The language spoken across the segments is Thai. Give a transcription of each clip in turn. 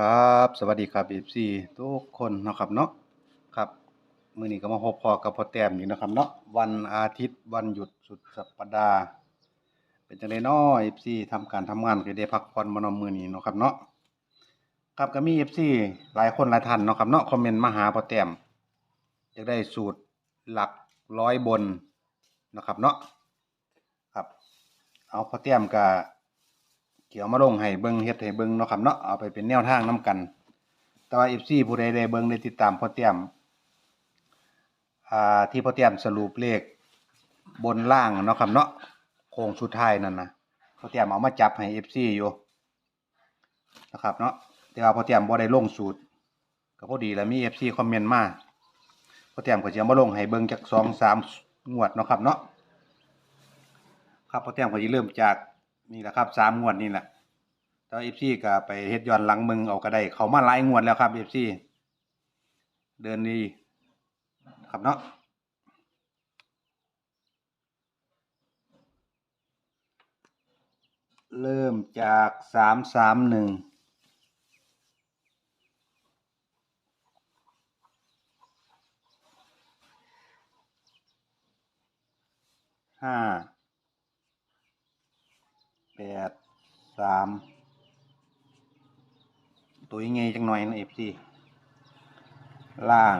ครับ สวัสดีครับ FC ทุกคนนะครับเนาะครับมื้อนี้ก็มาพบพอกับพอแต้มอีกนะครับเนาะวันอาทิตย์วันหยุดสุดสัปดาห์ เป็นจังได๋น้อ FC ทำการทำงานก็ได้พักผ่อนบ่เนาะมื้อนี้เนาะครับเนาะครับก็มี FC หลายคนหลายท่านนะครับเนาะคอมเมนต์มาหาพอแต้มอยากได้สูตรหลักร้อยบนนะครับเนาะครับ เอาพอแต้มก็ เกี่ยวมาลงให้เบิ่งเฮ็ดให้เบิ่งเนาะครับเนาะเอาไปเป็นแนวทางนํกัน แต่ว่า FC ผู้ใดได้เบิ่งได้ติดตามพ่อแต้มอ่าที่พ่อแต้มสรุปเลขบนล่างเนาะครับเนาะโค้งสุดท้ายนั่นนะพ่อแต้มเอามาจับให้ FC อยู่นะครับเนาะแต่ว่าพ่อแต้มบ่ได้ลงสูตรก็พอดีแล้วมี FC คอมเมนต์มาพ่อแต้มก็สิมาลงให้เบิ่งจัก2 3งวดเนาะครับเนาะครับพ่อแต้มก็สิเริ่มจาก นี่แหละครับสามงวดนี่แหละแต่ FC ก็ไปเฮ็ดย้อนหลังมึงเอาก็ได้ เขามาหลายงวดแล้วครับ FC เดินดีครับเนาะเริ่มจากสามสามหนึ่งห้า ดสามตัวยังไงจังหน่อยนะเอฟซีล่าง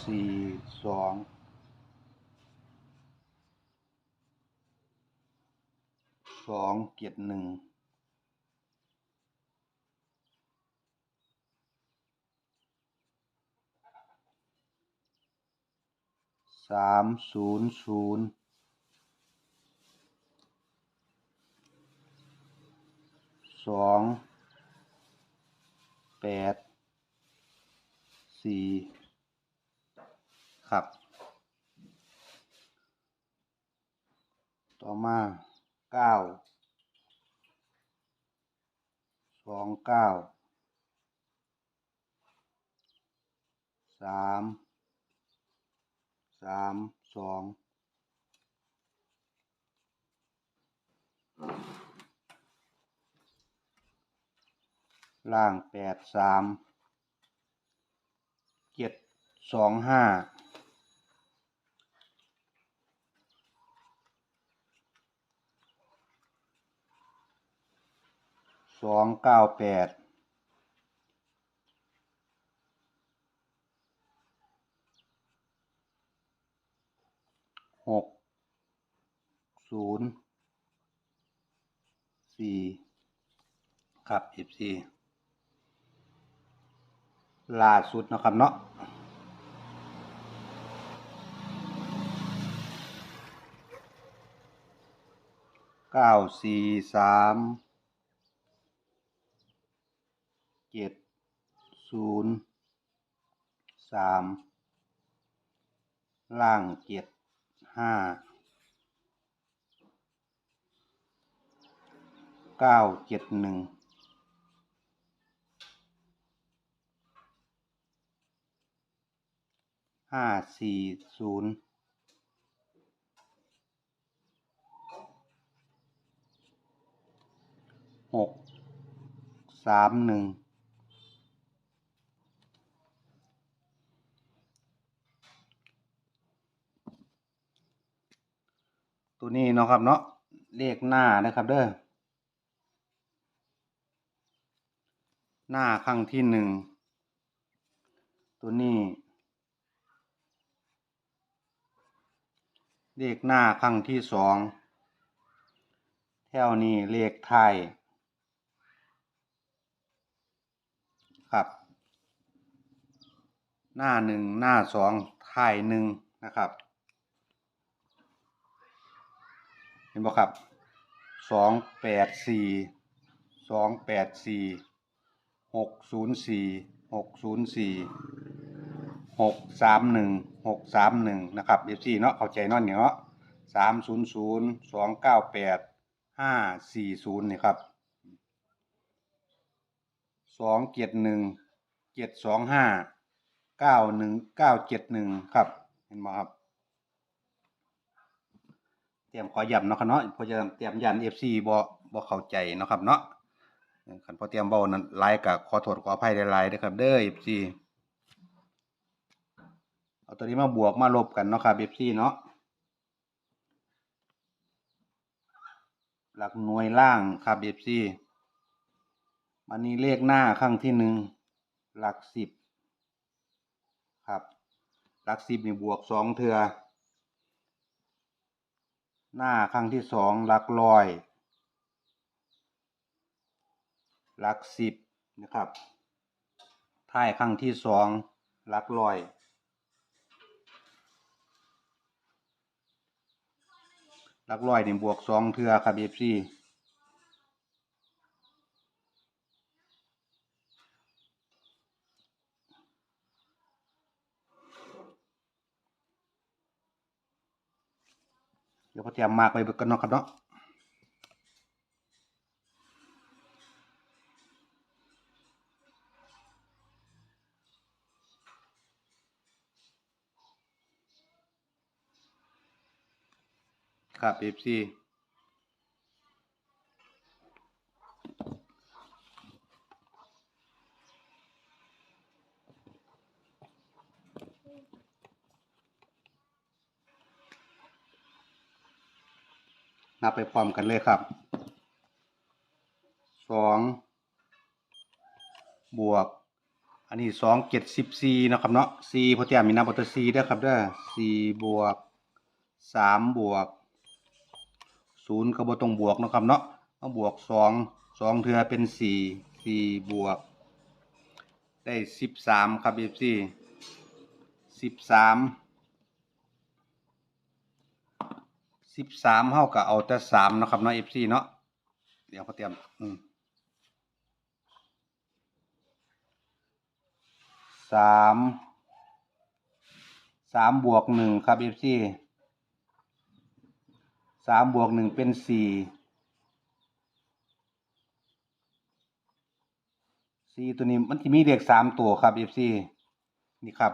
สี่สองสองเกียรหนึ่งสามศูนย์ศูนย์ สองแปดสี่ครับ ต่อมาเก้าสองเก้าสามสามสอง ล่างแปดสามเจ็ดสองห้าสองเก้าแปดหกศูนย์สี่ครับ FC ล่าสุดนะครับเนาะเก้าสี่สามเจ็ดศูนย์สามล่างเจ็ดห้าเก้าเจ็ดหนึ่ง ห้าสี่ศูนย์หกสามหนึ่งตัวนี้เนาะครับเนาะเลขหน้านะครับเด้อหน้าครั้งที่หนึ่งตัวนี้ เลขหน้าครั้งที่สองแถวนี้เลขไทยครับหน้าหนึ่งหน้าสองท้ายหนึ่งนะครับ เห็นบ่ครับสองแปดสี่สองแปดสี่หกศูนย์สี่หกศูนย์สี่ หกสามหนึ่งหกสามหนึ่งนะครับเอฟซีเนาะเข้าใจเนาะเนี่ยเนาะสามศูนย์ศูนย์สองเก้าแปดห้าสี่ศูนย์นี่ครับสองเจ็ดหนึ่งเจ็ดสองห้าเก้าหนึ่งเก้าเจ็ดหนึ่งครับเห็นไหมครับเตรียมขอย้ำเนาะครับเนาะพราะจะเตรียมยันเอฟซีบ่บ่เข้าใจเนาะครับเนาะขันพอเตรียมเบานั้นหลายกับขอโทษขออภัยหลายๆเด้ครับเด้อ FC เอา ตัวนี้มาบวกมาลบกันเนาะครับ FC เนาะหลักหน่วยล่างครับ FC มันนี้เลขหน้าครั้งที่หนึ่งหลักสิบครับ หลักสิบนี่บวกสองเทือหน้าครั้งที่สองหลักร้อย หลักสิบนะครับท้ายครั้งที่สองหลักร้อย หลักร้อยนี่บวกสองเทือครับเอฟซีเดี๋ยวพอเตรียมมากไปกันเนาะครับเนาะ ครับ FC นับไปพร้อมกันเลยครับ สอง บวก อันนี้สองเจ็ดสิบสี่นาะครับเนาะสี่พอเตียมมีนับอัตสี่ด้วยครับเด้อสี่บวกสามบวก ศูนย์ก็บ่ต้องบวกเนาะครับเนาะมาบวกสองสองเทือเป็นสี่สี่บวก ได้สิบสามครับเอฟซีสิบสามสิบสามเท่ากับเอาแต่สามนะครับเนาะเอฟซีเนาะเดี๋ยวพอเตรียมอืมสามสามบวกหนึ่งครับเอฟซี สามบวกหนึ่งเป็นสี่สี่ตัวนี้มันจะมีเลขสามตัวครับเอฟซีนี่ครับ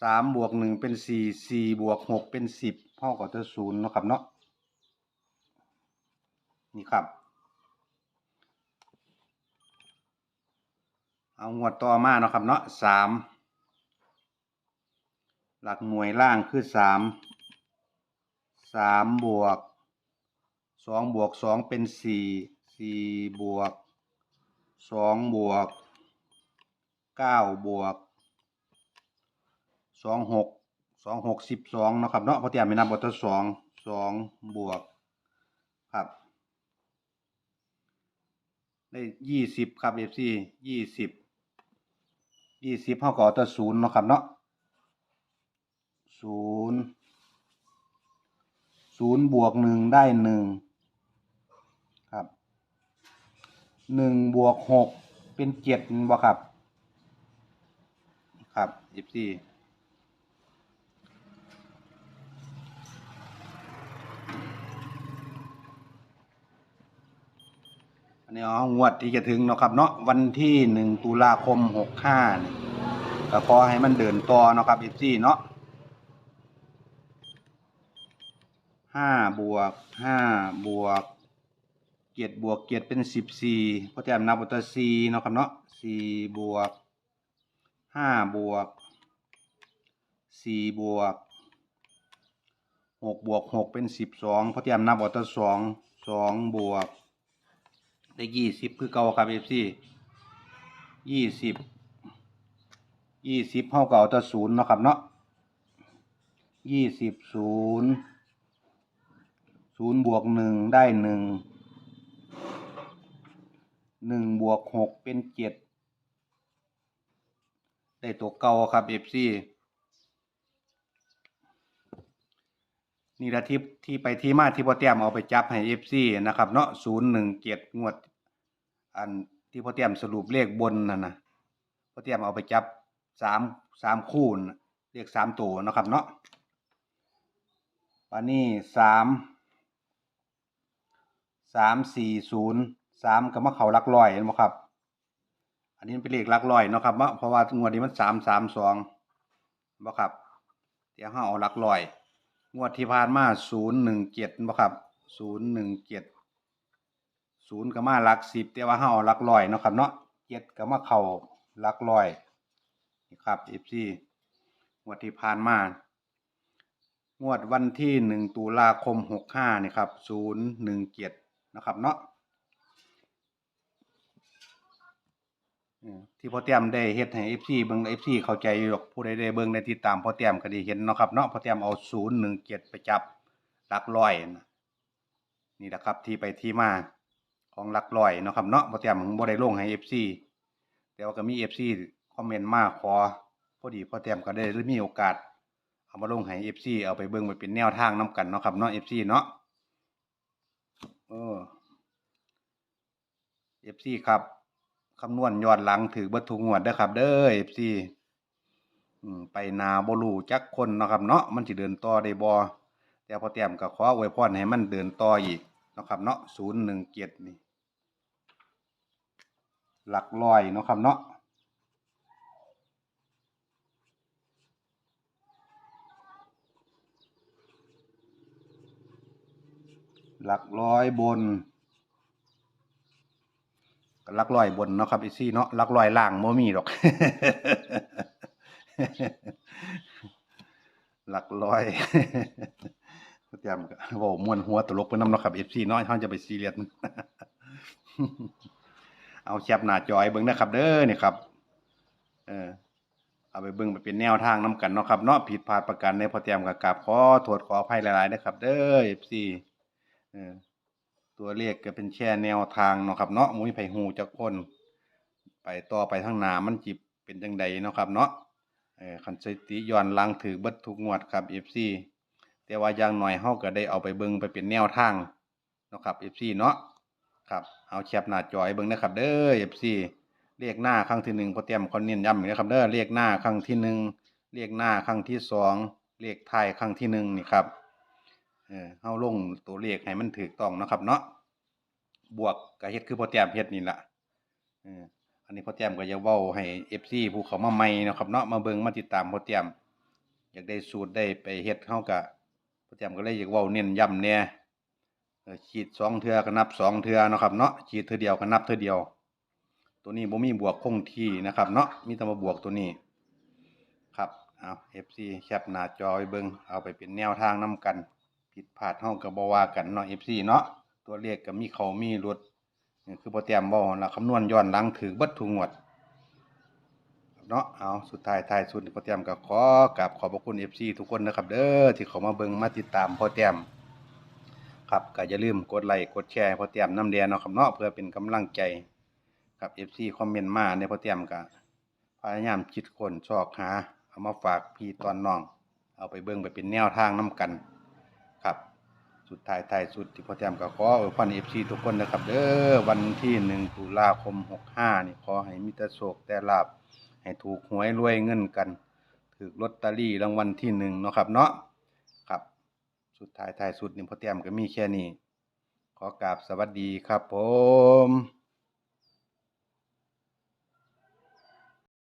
สามบวกหนึ่งเป็นสี่สี่บวกหกเป็นสิบเท่ากับตัวศูนย์เนาะครับเนาะนี่ครับ เอางวดต่อมาเนาะครับเนาะสามหลักหน่วยล่างคือสาม สามบวกสองบวกสองเป็นสี่สี่บวกสองบวกเก้าบวกสองหกสองหกสิบสองเนาะครับเนาะพราะเตรียมไม่นับบทสองสองบวกครับ ได้ยี่สิบครับเอฟซียี่สิบยี่สิบเท่ากับตัวศูนย์เนาะครับเนาะศูนย์ ศูนย์บวกหนึ่งได้หนึ่งครับหนึ่งบวกหกเป็นเจ็ดบ่ครับ ครับเอฟซีอันนี้เองวดที่จะถึงเนาะครับเนาะวันที่หนึ่งตุลาคมหกห้านี่ก็ขอให้มันเดินต่อเนาะครับเอฟซีเนาะ ห้าบวกห้าบวกเจ็ดบวกเจ็ดเป็นสิบสี่เพราะแต้มนับวัตสี่เนาะครับเนาะสี่บวกห้าบวกสี่บวกหกบวกหกเป็นสิบสองเพราะแต้มนับวัตสองสองบวกได้ยี่สิบคือเก่าครับเอฟซียี่สิบยี่สิบเท่าเก่าต่อศูนย์เนาะครับเนาะยี่สิบศูนย์ ศูนย์บวกหนึ่งได้หนึ่งหนึ่งบวกหกเป็นเจ็ดได้ตัวเก่าครับเอฟซีนี่ละที่ที่ไปที่มาที่พ่อเตรียมเอาไปจับให้เอฟซีนะครับเนาะศูนย์หนึ่งเจ็ดงวด อันที่พ่อเตรียมสรุปเลขบนนั่นนะพ่อเตรียมเอาไปจับสามสามคู่น่ะเลขสามตัวนะครับเนาะวันนี้สาม สามสี่ศูนย์สามก็มาเขาหลักร้อยเห็นไหมครับ อันนี้เป็นเลขลักร้อยเนาะครับเนาเพราะว่างวดนี้มันสามสามสองบ่ครับเดี๋ยวห้าเอาหลักร้อย งวดที่ผ่านมาศูนย์หนึ่งเจ็ดบ่ครับศูนย์หนึ่งเจ็ดศูนย์ก็มาหลักสิบแต่ว่าเฮาเอาหลักร้อยเนาะครับเนาะเจ็ดก็มาเขาหลักร้อยนี่ครับ FC งวดที่ผ่านมางวดวันที่หนึ่งตุลาคมหกห้านี่ครับศูนย์หนึ่งเจ็ด นะครับเนาะที่พ่อเตียมได้เฮ็ดให้ FC เบิ่ง FC เข้าใจอยู่หรอกผู้ใดได้เบิ่งได้ติดตามพ่อเตียมก็ได้เห็นเนาะครับเนาะพ่อเตียมเอาศูนย์หนึ่งเจ็ดไปจับหลักร้อยนะนี่แหละครับที่ไปที่มาของหลักร้อยเนาะครับเนาะพ่อเตียมบ่ได้ลงให้ FC แต่ว่าก็มี FC คอมเมนต์มาขอพอดีพ่อเตียมก็ได้มีโอกาสเอามาลงให้ FC เอาไปเบิ่งไปเป็นแนวทางนํกันเนาะครับเนาะ FC เนาะ เออ FC ครับคำนวณยอนหลังถือเบิดทุกงวดเด้อครับ เด้อ FC อืมไปนาบ่รู้จักคนนะครับ เนาะมันสิเดินต่อได้บ่แต่พอแต้มก็ขออวยพรให้มันเดินต่ออีกนะครับเนาะ017นี่หลักร้อยนะครับเนาะ หลักร้อยบนก็ลักร้อยบนเนาะครับอีซี่เนาะลักร้อยล่างบ่มีดอกหลักร้อยเตรียมก็เว้มวนหัวตลกไปน้ำเนาะครับ FC เนาะเฮาจะไปซีเรียสเอาแคปหน้าจอให้เบิ่งนะครับ เด้อเนี่ยครับ เออ เอาไปเบิ่งไปเป็นแนวทางนํกันเนาะครับเนาะผิดพลาดประการใดพอเตรียมก็กราบขอโทษขออภัยหลายๆนะครับ เด้อ FC เออตัวเลขก็เป็นแค่แนวทางเนาะครับเนาะมุ้ยไผฮู้จักคน ไปต่อไปข้างหนามันจิเป็นจังใดเนาะครับเนาะเออคันสติย้อนหลังถือเบิดทุกงวดครับ FC แต่ว่าอย่างหน้อยเฮาก็ได้เอาไปเบิ่งไปเป็นแนวทางเนาะครับ FC เนาะครับเอาแคปหน้าจอให้เบิ่งนะครับเด้อ FC เลขหน้าครั้งที่หนึ่งพอเตรียมเขาเน้นย้ำอีกนะครับเด้อเลขหน้าครั้งที่หนึ่งเลขหน้าครั้งที่สองเลขท้ายครั้งที่หนึ่งนี่ครับ เออเฮาลงตัวเลขให้มันถูกต้องนะครับ เนาะบวกก็เฮ็ดคือพอแต้มเฮ็ดนี่ล่ะเอออันนี้พอแต้มก็จะเว้าให้ FC ผู้เขามาใหม่นะครับเนาะมาเบิ่งมาติดตามพอแต้มอยากได้สูตรได้ไปเฮ็ดเฮาก็พอแต้มก็เลยอยากเว้าเน้นย้ำแหน่เออขีดสองเทือก็นับสองเทือนะครับเนาะขีดเทื่อเดียวก็นับเทื่อเดียว ตัวนี้บ่มีบวกคงที่นะครับเนาะมีแต่มาบวกตัวนี้ ครับเอา FC แคปหน้าจอไว้เบิงเอาไปเป็นแนวทางนํกัน ผิดพลาดเฮาก็บ่ว่ากันเนาะ FC เนาะ ตัวเลขก็มีเขามีหลุดนี่คือบ่แต้มบ่ล่ะคำนวณย้อนหลังถือเบิดทุกงวดเนาะเอาสุดท้ายท้ายสุดพอแต้มก็ขอกราบขอบพระคุณ FC ทุกคนนะครับ เด้อที่เข้ามาเบิ่งมาติดตามพอแต้มครับก็อย่าลืมกดไลค์กดแชร์พอแต้มน้ำแดเนาะครับเนาะเพื่อเป็นกำลังใจกับ FC คอมเมนต์มาในพอเตรียมก็พยายามคิดคนชอกหาเอามาฝากพี่ตอนน้อง เอาไปเบิ่งไปเป็นแนวทางนํกัน สุดท้ายท้ายสุดที่พอเตรียมก็ขออวยพร FC ทุกคนนะครับเด้อวันที่หนึ่งตุลาคมหกห้านี่ขอให้มีแต่โชคแต่ลาบให้ถูกหวยรวยเงินกันถือลอตเตอรี่รางวัลที่1เนาะครับเนาะครับ สุดท้ายท้ายสุดนี่พอเตรียมก็มีแค่นี้ ขอกราบสวัสดีครับผม